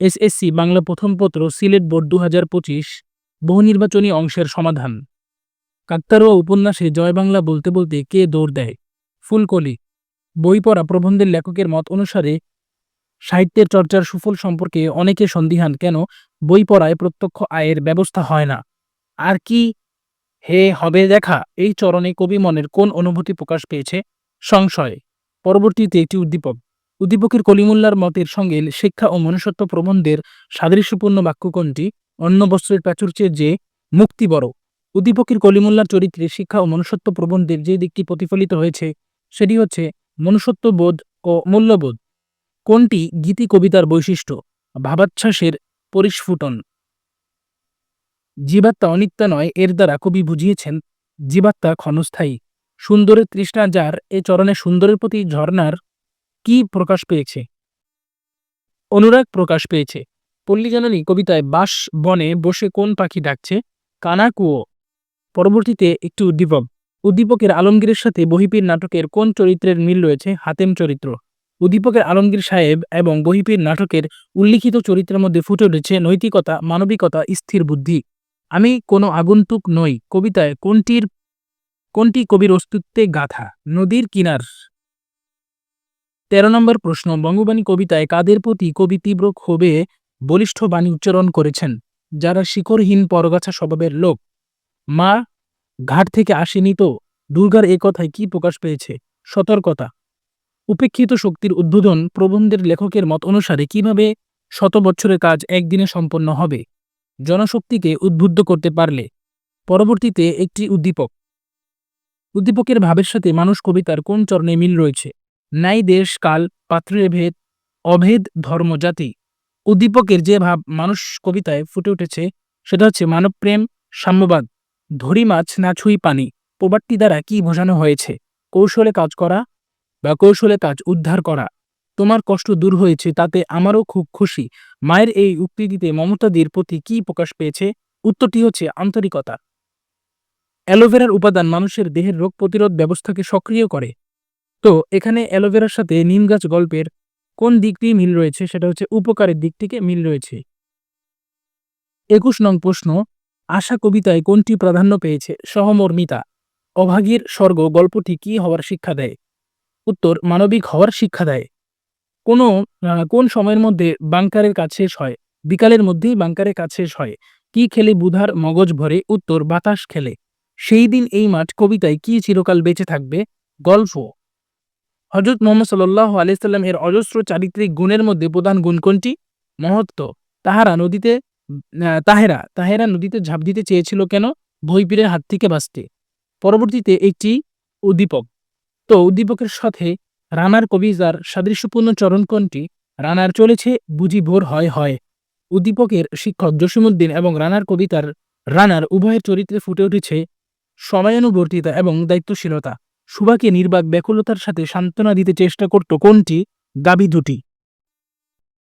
SSC, Bangla প্রথম পত্র, Sylhet board দু হাজার পঁচিশ, বহু নির্বাচনী অংশের সমাধান। কাকতারুয়া উপন্যাসে জয় বাংলা বলতে বলতে কে দৌড় দেয়? ফুলকলি। বই পড়া প্রবন্ধের লেখকের মত অনুসারে সাহিত্যের চর্চার সুফল সম্পর্কে অনেকে সন্দিহান, কেন বই পড়ায় প্রত্যক্ষ আয়ের ব্যবস্থা হয় না? আর কি হে হবে দেখা, এই চরণে কবি মনের কোন অনুভূতি প্রকাশ পেয়েছে? সংশয়। পরবর্তীতে একটি উদ্দীপক। উদ্দীপকের কলিমুল্লার মতের সঙ্গে শিক্ষা ও মনুষ্যত্ব প্রবন্ধের সাদৃশ্যপূর্ণ বাক্য কোনটি অন্য বস্ত্রের প্রাচুর্যের যে মুক্তি বড়। উদ্দীপকের কলিমুল্লার চরিত্রে শিক্ষা ও মনুষ্যত্ব প্রবন্ধের যে দিকটি প্রতিফলিত হয়েছে, সেটি হচ্ছে মনুষ্যত্ববোধ ও মূল্যবোধ। কোনটি গীতি কবিতার বৈশিষ্ট্য, ভাবাচ্ছ্বাসের পরিস্ফুটন। জীবাত্মা অনিত্যা নয়, এর দ্বারা কবি বুঝিয়েছেন, জীবাত্মা ক্ষণস্থায়ী। সুন্দরের তৃষ্ণা যার, এ চরণে সুন্দরের প্রতি ঝর্ণার কি প্রকাশ পেয়েছে? অনুরাগ প্রকাশ পেয়েছে। পল্লীজননী কবিতায় বাস বনে বসে কোন পাখি ডাকছে? কানা কুয়ো। পরবর্তীতে একটি উদ্দীপক। উদ্দীপকের আলমগীরের সাথে বহিপীর নাটকের কোন চরিত্রের মিল রয়েছে? হাতেম চরিত্র। উদ্দীপকের আলমগীর সাহেব এবং বহিপীর নাটকের উল্লিখিত চরিত্রের মধ্যে ফুটে উঠেছে নৈতিকতা, মানবিকতা, স্থির বুদ্ধি। আমি কোনো আগন্তুক নই। কবিতায় কোনটির, কোনটি কবির অস্তিত্বে গাথা? নদীর কিনার। তেরো নম্বর প্রশ্ন, বঙ্গবাণী কবিতায় কাদের প্রতি কবি তীব্র ক্ষোভে বলিষ্ঠ বাণী উচ্চারণ করেছেন? যারা শিখরহীন পরগাছা স্বভাবের লোক। মা, ঘাট থেকে আসেনি তো? দুর্গার এ কথায় কি প্রকাশ পেয়েছে? সতর্কতা। উপেক্ষিত শক্তির উদ্বোধন প্রবন্ধের লেখকের মত অনুসারে কীভাবে শত বছরের কাজ একদিনে সম্পন্ন হবে? জনশক্তিকে উদ্বুদ্ধ করতে পারলে। পরবর্তীতে একটি উদ্দীপক। উদ্দীপকের ভাবের সাথে মানুষ কবিতার কোন চরণে মিল রয়েছে? নাই দেশ, কাল, পাত্রের ভেদ, অভেদ, ধর্ম, জাতি। উদ্দীপকের যে ভাব মানুষ কবিতায় ফুটে উঠেছে, সেটা হচ্ছে মানবপ্রেম সাম্যবাদ। ধরি মাছ না ছুঁই পানি, প্রবাদটি দ্বারা কি বোঝানো হয়েছে? কৌশলে কাজ করা বা কৌশলে কাজ উদ্ধার করা? তোমার কষ্ট দূর হয়েছে, তাতে আমারও খুব খুশি। মায়ের এই উক্তিটিতে মমতাদির প্রতি কি প্রকাশ পেয়েছে? উত্তরটি হচ্ছে আন্তরিকতা। অ্যালোভেরার উপাদান মানুষের দেহের রোগ প্রতিরোধ ব্যবস্থাকে সক্রিয় করে। তো এখানে অ্যালোভেরার সাথে নিম গাছ গল্পের কোন দিকটি মিল রয়েছে সেটা হচ্ছে উপকারের দিক থেকে মিল রয়েছে। একুশ নং প্রশ্ন, আশা কবিতায় কোনটি প্রাধান্য পেয়েছে? সহমর্মিতা, অভাগীর স্বর্গ গল্পটি কি হওয়ার শিক্ষা দেয়? উত্তর, মানবিক হওয়ার শিক্ষা দেয়। কোনো কোন সময়ের মধ্যে বাংকারের কাজ শেষ হয়? বিকালের মধ্যেই বাংকারের কাজ শেষ হয়। কি খেলে বুধার মগজ ভরে? উত্তর, বাতাস খেলে। সেই দিন এই মাঠ কবিতায় কি চিরকাল বেঁচে থাকবে? গল্প হজরত মোহাম্মদ সাল্লাহ আলাইসাল্লাম এর অজস্র চারিত্রিক গুণের মধ্যে প্রধান গুণ কোনটি? মহত্ব। তাহারা নদীতে তাহেরা তাহেরা নদীতে ঝাঁপ দিতে চেয়েছিল কেন? ভৈপীরের হাত থেকে বাঁচতে। পরবর্তীতে একটি উদ্দীপক। তো উদ্দীপকের সাথে রানার কবিতার সাদৃশ্যপূর্ণ চরণ কোনটি? রানার চলেছে বুঝি ভোর হয় হয়। উদ্দীপকের শিক্ষক জসিমুদ্দিন এবং রানার কবিতার রানার উভয়ের চরিত্রে ফুটে উঠেছে সময়ানুবর্তিতা এবং দায়িত্বশীলতা। সুভাকে নির্বাক ব্যাকুলতার সাথে সান্ত্বনা দিতে চেষ্টা করত কোনটি? দাবি দুটি।